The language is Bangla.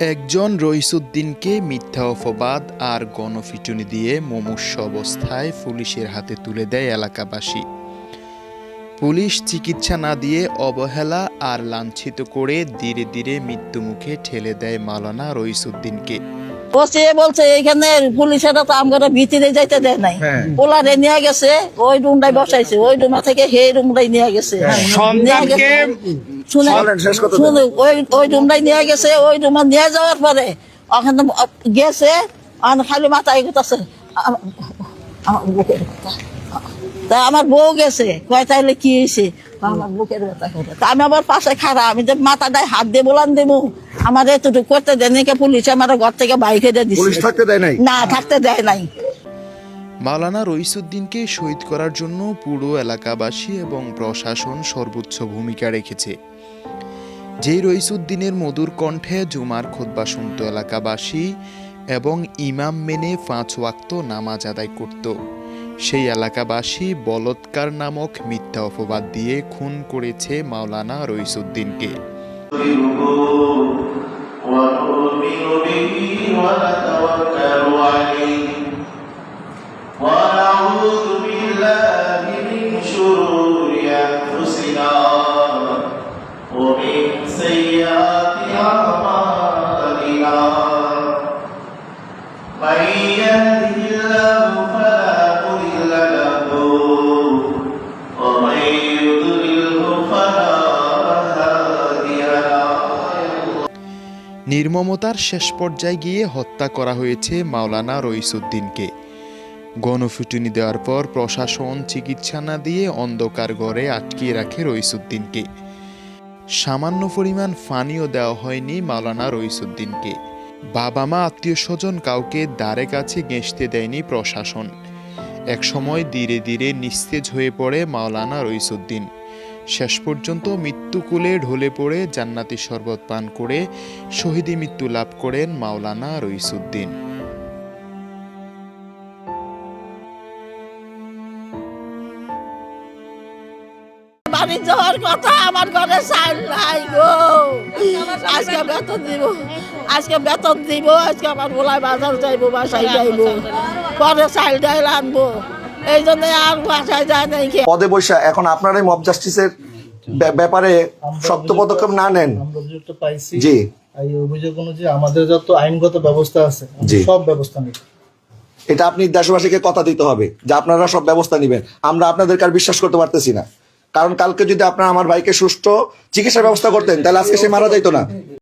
একজন রইসুদ্দিনকে মিথ্যা অপবাদ আর গণপিটুনি দিয়ে মুমূর্ষ অবস্থায় পুলিশের হাতে তুলে দেয় এলাকাবাসী। পুলিশ চিকিৎসা না দিয়ে অবহেলা আর লাঞ্ছিত করে ধীরে ধীরে মৃত্যুমুখে ঠেলে দেয় মালানা রইসুদ্দিনকে। বসে বলছে এখানে পুলিশেরা তো আমরা ভিতরে যাইতে দেয় নাই। পোলারে নিয়ে গেছে ওই রুমটাই বসাইছে ওই রুমা থেকে সেই রুমটাই নিয়ে গেছে। নিয়ে শুনে শুনে ওই ওই রুমটাই নিয়ে গেছে ওই রুমা নিয়ে যাওয়ার পরে ওখানে গেছে আর খালি মাথায় আমার তা আমার বউ গেছে কয় তাইলে কি হয়েছে আমার বুকের ব্যথা করে আমি আবার পাশে খারাপ আমি যে মাথাটায় হাত দিয়ে বলান দেবো আমার এতটুকু করতে দেয়নি কে পুলিশ আমার ঘর থেকে বাইকে দিয়ে দিচ্ছে পুলিশ থাকতে দেয় নাই? না থাকতে দেয় নাই। মাওলানা রইসুদ্দিনকে শহীদ করার জন্য পুরো এলাকাবাসী এবং প্রশাসন সর্বোচ্চ ভূমিকা রেখেছে। যেই রইসুদ্দিনের মধুর কণ্ঠে জুমার খুতবা শুনত এলাকাবাসী এবং ইমাম মেনে পাঁচ ওয়াক্ত নামাজ আদায় করত। সেই এলাকাবাসী বলৎকার নামক মিথ্যা অপবাদ দিয়ে খুন করেছে মাওলানা রইসুদ্দিনকে। ونؤمن নির্মমতার শেষ পর্যায়ে গিয়ে হত্যা করা হয়েছে মাওলানা রইসুদ্দিনকে। গণফুটুনি দেওয়ার পর প্রশাসন চিকিৎসা না দিয়ে অন্ধকার ঘরে আটকিয়ে রাখে রইসুদ্দিনকে। সামান্য পরিমাণ ফানিও দেওয়া হয়নি মাওলানা রইসুদ্দিনকে। বাবা মা আত্মীয় স্বজন কাউকে দ্বারে কাছে ঘেঁষতে দেয়নি প্রশাসন। একসময় ধীরে ধীরে নিস্তেজ হয়ে পড়ে মাওলানা রইসুদ্দিন। শেষ পর্যন্ত মৃত্যুকুলে ঢলে পড়ে জান্নাতি শরবত পান করে শহীদি মৃত্যু লাভ করেন মাওলানা রইসুদ্দিন। বাড়ি যাওয়ার কথা আমার ঘরে চাইল নাই গো। আজকে বেতন দিব, আজকে বেতন দিব, আজকে আমার বলাই বাজার যাইবো, বাসায় যাইবো। পরে চাইল ডাইল আনব। এই জন্য আর বাসায় যায় নাই পদে বৈশা এখন আপনারাই মব জাস্টিসের ব্যাপারে শক্ত পদক্ষেপ না নেন। আমরা অভিযোগটা পাইছি। জি। এই অভিযোগ অনুযায়ী আমাদের যত আইনগত ব্যবস্থা আছে সব ব্যবস্থা নিই এটা আপনি দেশবাসীকে কথা দিতে হবে যে আপনারা সব ব্যবস্থা নেবেন। আমরা আপনাদেরকে আর বিশ্বাস করতে পারতেছি না। কারণ কালকে যদি আপনারা আমার ভাইকে সুষ্ঠু চিকিৎসার ব্যবস্থা করতেন তাহলে আজকে সে মারা যাইতো না।